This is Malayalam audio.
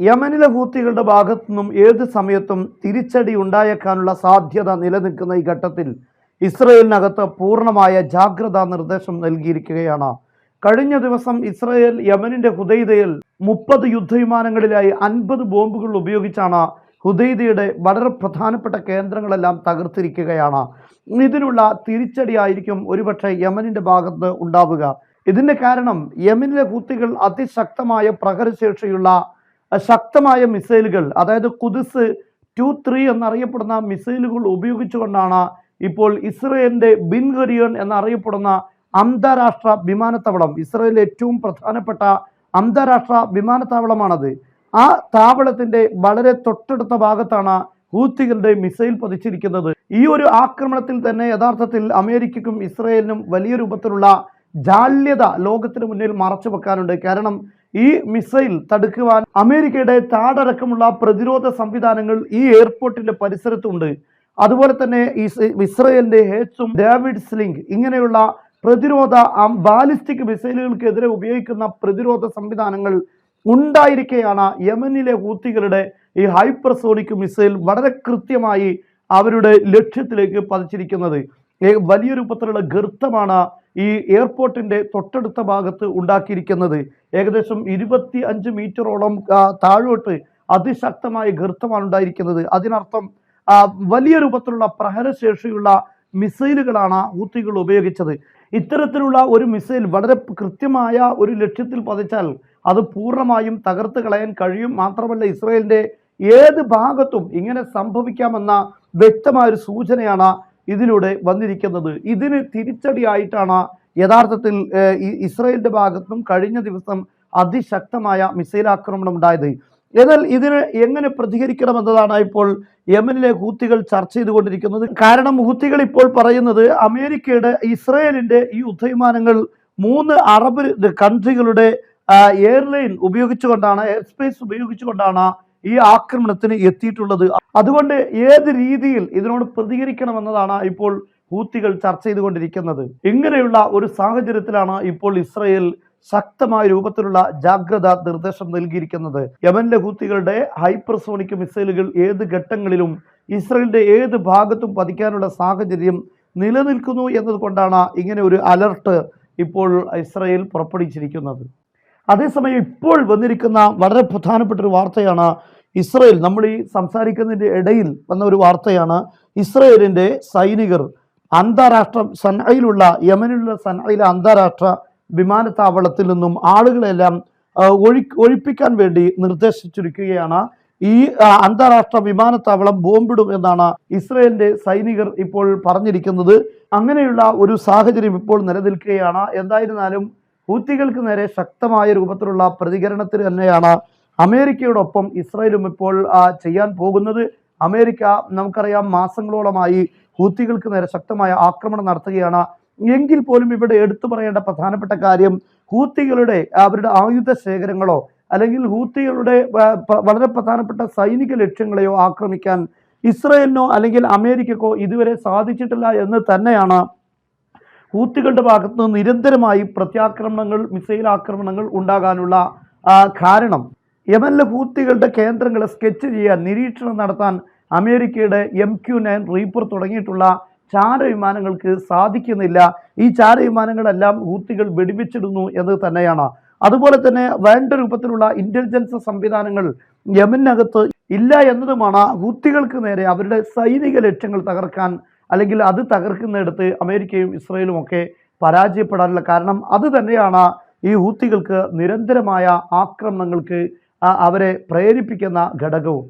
യമനിലെ ഹൂത്തികളുടെ ഭാഗത്തു നിന്നും ഏത് സമയത്തും തിരിച്ചടി ഉണ്ടായേക്കാനുള്ള സാധ്യത നിലനിൽക്കുന്ന ഈ ഘട്ടത്തിൽ ഇസ്രയേലിനകത്ത് പൂർണമായ ജാഗ്രതാ നിർദ്ദേശം നൽകിയിരിക്കുകയാണ്. കഴിഞ്ഞ ദിവസം ഇസ്രയേൽ യമനിന്റെ ഹുദൈദയിൽ മുപ്പത് യുദ്ധവിമാനങ്ങളിലായി അൻപത് ബോംബുകൾ ഉപയോഗിച്ചാണ് ഹുദൈദയുടെ വളരെ പ്രധാനപ്പെട്ട കേന്ദ്രങ്ങളെല്ലാം തകർത്തിരിക്കുകയാണ്. ഇതിനുള്ള തിരിച്ചടിയായിരിക്കും ഒരുപക്ഷെ യമനിന്റെ ഭാഗത്ത് ഉണ്ടാവുക. ഇതിന്റെ കാരണം യമനിലെ ഹൂത്തികൾ അതിശക്തമായ പ്രഹരശേഷിയുള്ള ശക്തമായ മിസൈലുകൾ അതായത് കുതിസ് ടു ത്രീ എന്നറിയപ്പെടുന്ന മിസൈലുകൾ ഉപയോഗിച്ചുകൊണ്ടാണ് ഇപ്പോൾ ഇസ്രയേലിന്റെ ബിൻ ഗരിയൻ എന്നറിയപ്പെടുന്ന അന്താരാഷ്ട്ര വിമാനത്താവളം ഇസ്രയേലിലെ ഏറ്റവും പ്രധാനപ്പെട്ട അന്താരാഷ്ട്ര വിമാനത്താവളമാണത്. ആ താവളത്തിന്റെ വളരെ തൊട്ടടുത്ത ഭാഗത്താണ് ഹൂത്തികളുടെ മിസൈൽ പതിച്ചിരിക്കുന്നത്. ഈ ഒരു ആക്രമണത്തിൽ തന്നെ യഥാർത്ഥത്തിൽ അമേരിക്കയ്ക്കും ഇസ്രയേലിനും വലിയ രൂപത്തിലുള്ള ജാല്യത ലോകത്തിന് മുന്നിൽ മറച്ചു വെക്കാനുണ്ട് കാരണം ഈ മിസൈൽ തടുക്കുവാൻ അമേരിക്കയുടെ താടടക്കമുള്ള പ്രതിരോധ സംവിധാനങ്ങൾ ഈ എയർപോർട്ടിന്റെ പരിസരത്തുണ്ട്. അതുപോലെ തന്നെ ഇസ് ഇസ്രയേലിന്റെ ഹേച്ചും ഡേവിഡ് സ്ലിംഗ് ഇങ്ങനെയുള്ള പ്രതിരോധ ബാലിസ്റ്റിക് മിസൈലുകൾക്കെതിരെ ഉപയോഗിക്കുന്ന പ്രതിരോധ സംവിധാനങ്ങൾ ഉണ്ടായിരിക്കെയാണ് യമനിലെ ഹൂത്തികളുടെ ഈ ഹൈപ്പർസോണിക് മിസൈൽ വളരെ കൃത്യമായി അവരുടെ ലക്ഷ്യത്തിലേക്ക് പതിച്ചിരിക്കുന്നത്. വലിയ രൂപത്തിലുള്ള ഗർത്തമാണ് ഈ എയർപോർട്ടിന്റെ തൊട്ടടുത്ത ഭാഗത്ത് ഉണ്ടാക്കിയിരിക്കുന്നത് ഏകദേശം ഇരുപത്തി അഞ്ച് മീറ്ററോളം താഴോട്ട് അതിശക്തമായ ഗർത്തമാണ് ഉണ്ടായിരിക്കുന്നത്. അതിനർത്ഥം വലിയ രൂപത്തിലുള്ള പ്രഹരശേഷിയുള്ള മിസൈലുകളാണ് ഹൂത്തികൾ ഉപയോഗിച്ചത്. ഇത്തരത്തിലുള്ള ഒരു മിസൈൽ വളരെ കൃത്യമായ ഒരു ലക്ഷ്യത്തിൽ പതിച്ചാൽ അത് പൂർണമായും തകർത്ത് കളയാൻ കഴിയും. മാത്രമല്ല ഇസ്രയേലിന്റെ ഏത് ഭാഗത്തും ഇങ്ങനെ സംഭവിക്കാമെന്ന വ്യക്തമായ ഒരു സൂചനയാണ് ഇതിലൂടെ വന്നിരിക്കുന്നത്. ഇതിന് തിരിച്ചടിയായിട്ടാണ് യഥാർത്ഥത്തിൽ ഇസ്രയേലിന്റെ ഭാഗത്തും കഴിഞ്ഞ ദിവസം അതിശക്തമായ മിസൈൽ ആക്രമണം ഉണ്ടായത്. എന്നാൽ ഇതിന് എങ്ങനെ പ്രതികരിക്കണമെന്നതാണ് ഇപ്പോൾ യമനിലെ ഹൂത്തികൾ ചർച്ച ചെയ്തുകൊണ്ടിരിക്കുന്നത്. കാരണം ഹൂത്തികൾ ഇപ്പോൾ പറയുന്നത് അമേരിക്കയുടെ ഇസ്രയേലിന്റെ ഈ യുദ്ധവിമാനങ്ങൾ മൂന്ന് അറബ് കൺട്രികളുടെ എയർലൈൻ ഉപയോഗിച്ചുകൊണ്ടാണ് എയർ സ്പേസ് ഉപയോഗിച്ചുകൊണ്ടാണ് ഈ ആക്രമണത്തിന് എത്തിയിട്ടുള്ളത്. അതുകൊണ്ട് ഏത് രീതിയിൽ ഇതിനോട് പ്രതികരിക്കണമെന്നതാണ് ഇപ്പോൾ ഹൂത്തികൾ ചർച്ച ചെയ്തുകൊണ്ടിരിക്കുന്നത്. ഇങ്ങനെയുള്ള ഒരു സാഹചര്യത്തിലാണ് ഇപ്പോൾ ഇസ്രയേൽ ശക്തമായ രൂപത്തിലുള്ള ജാഗ്രതാ നിർദ്ദേശം നൽകിയിരിക്കുന്നത്. യമന്റെ ഹൂത്തികളുടെ ഹൈപ്രസോണിക് മിസൈലുകൾ ഏത് ഘട്ടങ്ങളിലും ഇസ്രയേലിന്റെ ഏത് ഭാഗത്തും പതിക്കാനുള്ള സാഹചര്യം നിലനിൽക്കുന്നു എന്നതുകൊണ്ടാണ് ഇങ്ങനെ ഒരു അലർട്ട് ഇപ്പോൾ ഇസ്രയേൽ പുറപ്പെടുവിച്ചിരിക്കുന്നത്. അതേസമയം ഇപ്പോൾ വന്നിരിക്കുന്ന വളരെ പ്രധാനപ്പെട്ട ഒരു വാർത്തയാണ് ഇസ്രയേൽ. നമ്മൾ ഈ സംസാരിക്കുന്നതിന്റെ ഇടയിൽ വന്ന ഒരു വാർത്തയാണ്. ഇസ്രയേലിന്റെ സൈനികർ അന്താരാഷ്ട്ര സനയിലുള്ള യമനിലുള്ള സനയിലെ അന്താരാഷ്ട്ര വിമാനത്താവളത്തിൽ നിന്നും ആളുകളെല്ലാം ഒഴി ഒഴിപ്പിക്കാൻ വേണ്ടി നിർദ്ദേശിച്ചിരിക്കുകയാണ്. ഈ അന്താരാഷ്ട്ര വിമാനത്താവളം ബോംബിടും എന്നാണ് ഇസ്രയേലിന്റെ സൈനികർ ഇപ്പോൾ പറഞ്ഞിരിക്കുന്നത്. അങ്ങനെയുള്ള ഒരു സാഹചര്യം ഇപ്പോൾ നിലനിൽക്കുകയാണ്. എന്തായിരുന്നാലും ഹൂത്തികൾക്ക് നേരെ ശക്തമായ രൂപത്തിലുള്ള പ്രതികരണത്തിന് തന്നെയാണ് അമേരിക്കയോടൊപ്പം ഇസ്രായേലും ഇപ്പോൾ ചെയ്യാൻ പോകുന്നത്. അമേരിക്ക നമുക്കറിയാം മാസങ്ങളോളമായി ഹൂത്തികൾക്ക് നേരെ ശക്തമായ ആക്രമണം നടത്തുകയാണ്. എങ്കിൽ പോലും ഇവിടെ എടുത്തു പറയേണ്ട പ്രധാനപ്പെട്ട കാര്യം ഹൂത്തികളുടെ അവരുടെ ആയുധ ശേഖരങ്ങളോ അല്ലെങ്കിൽ ഹൂത്തികളുടെ വളരെ പ്രധാനപ്പെട്ട സൈനിക ലക്ഷ്യങ്ങളെയോ ആക്രമിക്കാൻ ഇസ്രയേലിനോ അല്ലെങ്കിൽ അമേരിക്കക്കോ ഇതുവരെ സാധിച്ചിട്ടില്ല എന്ന് തന്നെയാണ് ഹൂത്തികളുടെ ഭാഗത്ത് നിന്ന് നിരന്തരമായി പ്രത്യാക്രമണങ്ങൾ മിസൈൽ ആക്രമണങ്ങൾ ഉണ്ടാകാനുള്ള കാരണം. യമനിലെ ഹൂത്തികളുടെ കേന്ദ്രങ്ങളെ സ്കെച്ച് ചെയ്യാൻ നിരീക്ഷണം നടത്താൻ അമേരിക്കയുടെ എം ക്യു നയൻ റീപ്പർ തുടങ്ങിയിട്ടുള്ള ചാരവിമാനങ്ങൾക്ക് സാധിക്കുന്നില്ല. ഈ ചാരവിമാനങ്ങളെല്ലാം ഹൂത്തികൾ വെടിവെച്ചിടുന്നു എന്ന് തന്നെയാണ്. അതുപോലെ തന്നെ വേണ്ട രൂപത്തിലുള്ള ഇന്റലിജൻസ് സംവിധാനങ്ങൾ യമനകത്ത് ഇല്ല എന്നതുമാണ് ഹൂത്തികൾക്ക് നേരെ അവരുടെ സൈനിക ലക്ഷ്യങ്ങൾ തകർക്കാൻ അല്ലെങ്കിൽ അത് തകർക്കുന്നിടത്ത് അമേരിക്കയും ഇസ്രയേലും ഒക്കെ പരാജയപ്പെടാനുള്ള കാരണം അത് തന്നെയാണ് ഈ ഹൂത്തികൾക്ക് നിരന്തരമായ ആക്രമണങ്ങൾക്ക് അവരെ പ്രേരിപ്പിക്കുന്ന ഘടകവും.